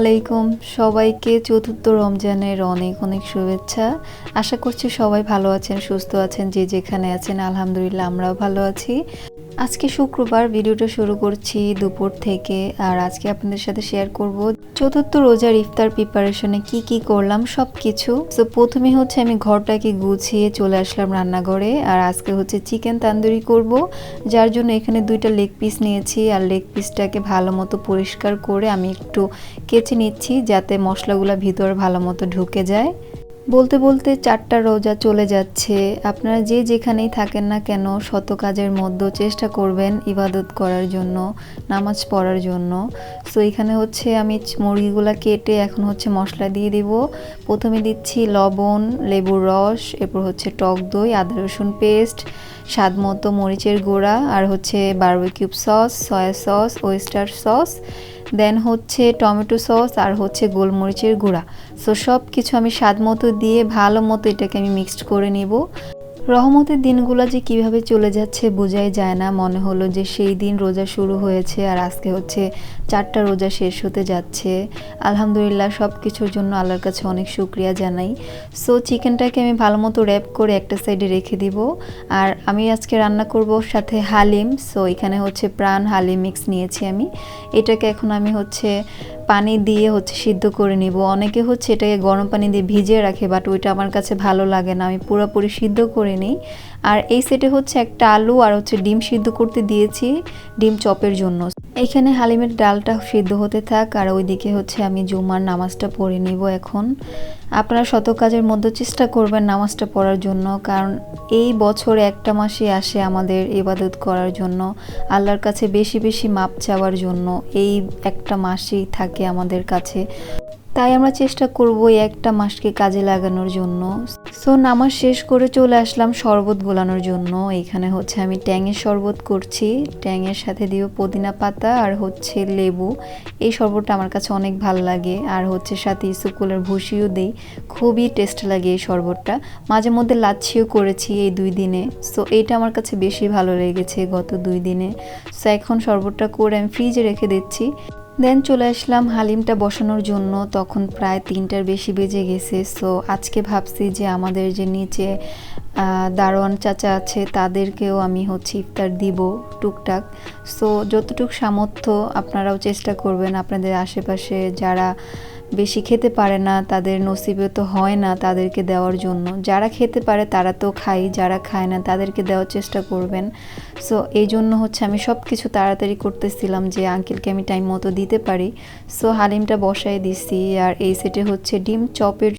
আলাইকুম। সবাইকে চতুর্থ রমজানের অনেক অনেক শুভেচ্ছা। আশা করছি সবাই ভালো আছেন, সুস্থ আছেন, যে যেখানে আছেন, আলহামদুলিল্লাহ আমরাও ভালো আছি। আজকে শুক্রবার, ভিডিওটা শুরু করছি দুপুর থেকে। আর আজকে আপনাদের সাথে শেয়ার করব চতুর্থ রোজার ইফতার প্রিপারেশনে কি কি করলাম সব কিছু তো প্রথমে হচ্ছে আমি ঘরটাকে গুছিয়ে চলে আসলাম রান্নাঘরে, আর আজকে হচ্ছে চিকেন তান্দুরি করব। যার জন্য এখানে দুইটা লেগ পিস নিয়েছি, আর লেগ পিসটাকে ভালো মতো পরিষ্কার করে আমি একটু কেচে নিচ্ছি, যাতে মশলাগুলো ভিতরে ভালো মতো ঢুকে যায়। বলতে বলতে চারটা রোজা চলে যাচ্ছে। আপনারা যে যেখানেই থাকেন না কেন, শত কাজের মধ্যে চেষ্টা করবেন ইবাদত করার জন্য, নামাজ পড়ার জন্য। সো এখানে হচ্ছে আমি মুরগিগুলো কেটে এখন হচ্ছে মশলা দিয়ে দিব। প্রথমে দিচ্ছি লবণ, লেবুর রস, এরপর হচ্ছে টক দই, আদা রসুন পেস্ট, স্বাদ মতো মরিচের গুঁড়া, আর হচ্ছে barbecue sauce, soy sauce, oyster sauce then হচ্ছে টমেটো সস আর হচ্ছে গোলমরিচের গুঁড়া। সো সব কিছু আমি স্বাদ মতো দিয়ে ভালো মতো এটাকে আমি মিক্সড করে নিব। রহমতের দিনগুলো যে কীভাবে চলে যাচ্ছে বোঝাই যায় না। মনে হলো যে সেই দিন রোজা শুরু হয়েছে আর আজকে হচ্ছে চারটা রোজা শেষ হতে যাচ্ছে। আলহামদুলিল্লাহ সব কিছুর জন্য আল্লাহর কাছে অনেক শুক্রিয়া জানাই। সো চিকেনটাকে আমি ভালো মতো র্যাপ করে একটা সাইডে রেখে দিব। আর আমি আজকে রান্না করব সাথে হালিম। সো এখানে হচ্ছে প্রাণ হালিম মিক্স নিয়েছি আমি। এটাকে এখন আমি হচ্ছে পানি দিয়ে হচ্ছে সিদ্ধ করে নিব। অনেকে হচ্ছে এটাকে গরম পানি দিয়ে ভিজিয়ে রাখে বাট ওইটা আমার কাছে ভালো লাগে না। আমি পুরোপুরি সিদ্ধ করে নিই। আর এই সেটে হচ্ছে একটা আলু আর হচ্ছে ডিম সিদ্ধ করতে দিয়েছি, ডিম চপের জন্য। এখানে হালিমের ডালটা সিদ্ধ হতে থাক, আর ওইদিকে হচ্ছে আমি জুমার নামাজটা পড়ে নিব এখন। আপনারা শত কাজের মধ্যে চেষ্টা করবেন নামাজটা পড়ার জন্য, কারণ এই বছর একটা মাসে আসে আমাদের ইবাদত করার জন্য, আল্লাহর কাছে বেশি বেশি মাপ চাওয়ার জন্য। এই একটা মাসেই থাকে আমাদের কাছে। তাই আমরা চেষ্টা করব একটা মাসকে কাজে লাগানোর জন্য। সো নামাজ শেষ করে চলে আসলাম শরবত গোলানোর জন্য। এখানে হচ্ছে আমি ট্যাঙের শরবত করছি। ট্যাঙের সাথে দিব পুদিনা পাতা আর হচ্ছে লেবু। এই শরবতটা আমার কাছে অনেক ভালো লাগে। আর হচ্ছে সাথে ইসুকুলের ভুসিও দিই। খুবই টেস্ট লাগে এই শরবতটা। মাঝে মধ্যে লাচ্ছিও করেছি এই দুই দিনে। সো এইটা আমার কাছে বেশি ভালো লেগেছে গত দুই দিনে। সো এখন শরবতটা করে আমি ফ্রিজে রেখে দিচ্ছি। দেন চলে আসলাম হালিমটা বসানোর জন্য। তখন প্রায় তিনটার বেশি বেজে গেছে। সো আজকে ভাবছি যে আমাদের যে নিচে দারোয়ান চাচা আছে, তাদেরকেও আমি হচ্ছে ইফতার দিব টুকটাক। সো যতটুক সামর্থ্য আপনারাও চেষ্টা করবেন, আপনাদের আশেপাশে যারা বেশি খেতে পারে না, তাদের নসিবে তো হয় না তাদেরকে দেওয়ার জন্য। যারা খেতে পারে তারা তো খাই, যারা খায় না তাদেরকে দেওয়ার চেষ্টা করবেন। সো এই জন্য হচ্ছে আমি সব কিছু তাড়াতাড়ি করতেছিলাম যে, আঙ্কেলকে আমি টাইম মতো দিতে পারি। সো হালিমটা বসায় দিছি আর এই সেটে হচ্ছে ডিম চপের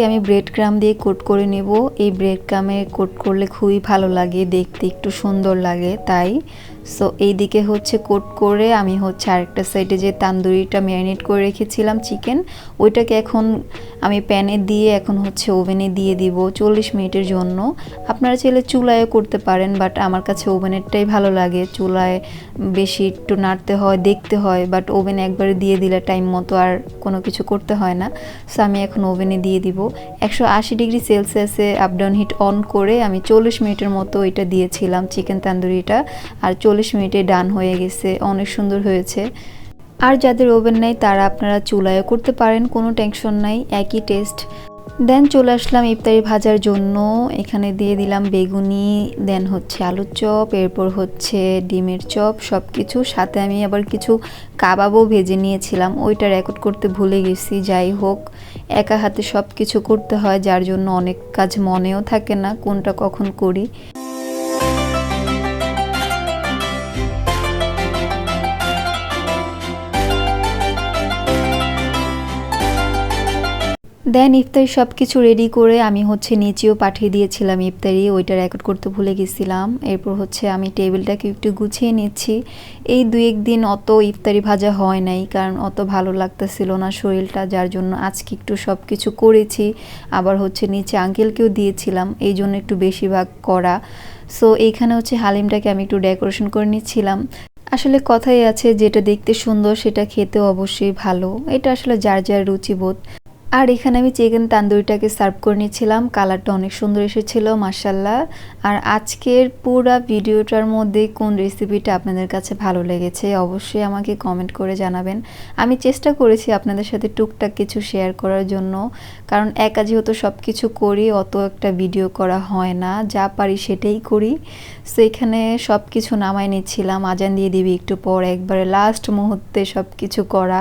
এটাকে আমি ব্রেড ক্রাম দিয়ে কোট করে নেব। এই ব্রেড ক্রামে কোট করলে খুবই ভালো লাগে, দেখতে একটু সুন্দর লাগে, তাই সো এই দিকে হচ্ছে কোট করে আমি হচ্ছে আরেকটা সাইডে যে তান্দুরিটা ম্যারিনেট করে রেখেছিলাম চিকেন ওইটাকে এখন আমি প্যানে দিয়ে এখন হচ্ছে ওভেনে দিয়ে দিব চল্লিশ মিনিটের জন্য। আপনারা চাইলে চুলায়ও করতে পারেন বাট আমার কাছে ওভেনেরটাই ভালো লাগে। চুলায় বেশি একটু নাড়তে হয়, দেখতে হয় বাট ওভেনে একবারে দিয়ে দিলে টাইম মতো আর কোনো কিছু করতে হয় না। সো আমি এখন ওভেনে দিয়ে দিব। একশো আশি ডিগ্রি সেলসিয়াসে আপডাউন হিট অন করে আমি চল্লিশ মিনিটের মতো এটা দিয়েছিলাম চিকেন তান্দুরিটা। আর চল্লিশ মিনিটে ডান হয়ে গেছে, অনেক সুন্দর হয়েছে। আর যাদের ওভেন নেই, তারা আপনারা চুলায়ও করতে পারেন, কোনো টেনশন নাই, একই টেস্ট। দেন চলে আসলাম ইফতারি ভাজার জন্য। এখানে দিয়ে দিলাম বেগুনি, দেন হচ্ছে আলুর চপ, এরপর হচ্ছে ডিমের চপ সব কিছু সাথে আমি আবার কিছু কাবাবও ভেজে নিয়েছিলাম। ওইটা রেকর্ড করতে ভুলে গেছি, যাই হোক। একা হাতে সব কিছু করতে হয়, যার জন্য অনেক কাজ মনেও থাকে না, কোনটা কখন করি। দেন ইফতারি সব কিছু রেডি করে আমি হচ্ছে নিচেও পাঠিয়ে দিয়েছিলাম ইফতারি, ওইটা রেকর্ড করতে ভুলে গেছিলাম। এরপর হচ্ছে আমি টেবিলটাকে একটু গুছিয়ে নিচ্ছি। এই দুই একদিন অত ইফতারি ভাজা হয় নাই, কারণ অত ভালো লাগতেছিল না শরীরটা, যার জন্য আজকে একটু সব কিছু করেছি। আবার হচ্ছে নিচে আঙ্কেলকেও দিয়েছিলাম, এই জন্য একটু বেশিরভাগ করা। সো এইখানে হচ্ছে হালিমটাকে আমি একটু ডেকোরেশন করে নিচ্ছিলাম। আসলে কথাই আছে, যেটা দেখতে সুন্দর সেটা খেতেও অবশ্যই ভালো। এটা আসলে যার যার রুচিবোধ। আর এখানে আমি চিকেন তান্দুরিটাকে সার্ভ করে নিয়েছিলাম। কালারটা অনেক সুন্দর এসেছিল মার্শাল্লাহ আর আজকের পুরা ভিডিওটার মধ্যে কোন রেসিপিটা আপনাদের কাছে ভালো লেগেছে অবশ্যই আমাকে কমেন্ট করে জানাবেন। আমি চেষ্টা করেছি আপনাদের সাথে টুকটাক কিছু শেয়ার করার জন্য। কারণ একা যেহেতু সব কিছু করি, অত একটা ভিডিও করা হয় না। যা পারি সেটাই করি। সো এখানে সব কিছু নামায় নিচ্ছিলাম। আজান দিয়ে দিবি একটু পর, একবারে লাস্ট মুহূর্তে সব কিছু করা।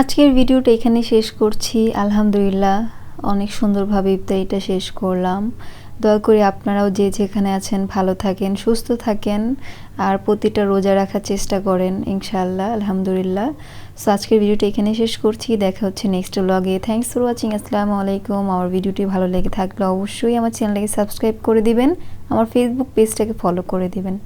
আজকের ভিডিওটা এখানে শেষ করছি। আলহামদুলিল্লাহ, অনেক সুন্দরভাবে ইফতারিটা শেষ করলাম। দয়া করে আপনারাও যে যেখানে আছেন ভালো থাকেন, সুস্থ থাকেন, আর প্রতিটা রোজা রাখার চেষ্টা করেন, ইনশাআল্লাহ, আলহামদুলিল্লাহ। সো আজকের ভিডিওটা এখানে শেষ করছি। দেখা হচ্ছে নেক্সট ব্লগে থ্যাংকস ফর ওয়াচিং আসসালামু আলাইকুম। আমার ভিডিওটি ভালো লেগে থাকলে অবশ্যই আমার চ্যানেলটাকে সাবস্ক্রাইব করে দিবেন। আমার ফেসবুক পেজটাকে ফলো করে দিবেন।